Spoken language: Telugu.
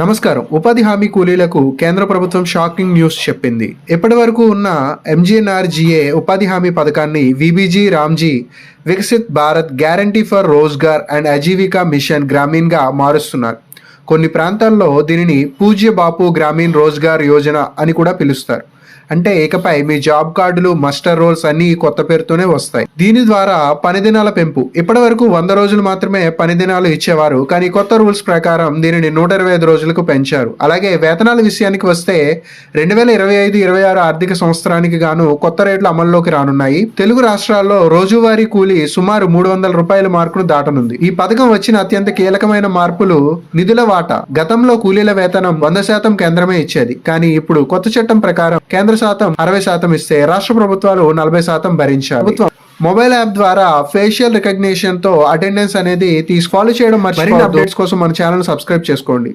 నమస్కారం. ఉపాధి హామీ కూలీలకు కేంద్ర ప్రభుత్వం షాకింగ్ న్యూస్ చెప్పింది. ఇప్పటి వరకు ఉన్న ఎంజీఎన్ఆర్జీఏ ఉపాధి హామీ పథకాన్ని VBG Ramji Viksit Bharat guarantee for Rozgar and Ajeevika mission గ్రామీణ్గా మారుస్తున్నారు. కొన్ని ప్రాంతాల్లో దీనిని పూజ్య బాపు గ్రామీణ్ రోజ్గార్ యోజన అని కూడా పిలుస్తారు. అంటే ఇకపై మీ జాబ్ కార్డులు మస్టర్ రోల్స్ అన్ని కొత్త పేరుతోనే వస్తాయి. దీని ద్వారా పని దినాల పెంపు. ఇప్పటి వరకు వంద రోజులు మాత్రమే పని దినాలు ఇచ్చేవారు. కానీ కొత్త రూల్స్ ప్రకారం దీనిని నూట ఇరవై ఐదు రోజులకు పెంచారు. అలాగే వేతనాల విషయానికి వస్తే రెండు వేల ఇరవై ఐదు ఇరవై ఆరు ఆర్థిక సంవత్సరానికి గాను కొత్త రేట్లు అమల్లోకి రానున్నాయి. తెలుగు రాష్ట్రాల్లో రోజువారీ కూలీ సుమారు మూడు వందల రూపాయల మార్కును దాటనుంది. ఈ పథకం వచ్చిన అత్యంత కీలకమైన మార్పులు నిధుల వాటా. గతంలో కూలీల వేతనం వంద శాతం కేంద్రమే ఇచ్చేది. కానీ ఇప్పుడు కొత్త చట్టం ప్రకారం కేంద్ర శాతం అరవై శాతం ఇస్తే రాష్ట్ర ప్రభుత్వాలు నలభై శాతం భరించారు ప్రభుత్వం మొబైల్ యాప్ ద్వారా ఫేషియల్ రికగ్నిషన్తో అటెండెన్స్ అనేది తీసి ఫాలో చేయడం మరిన్ని అప్డేట్స్ కోసం మన ఛానల్ సబ్స్క్రైబ్ చేసుకోండి.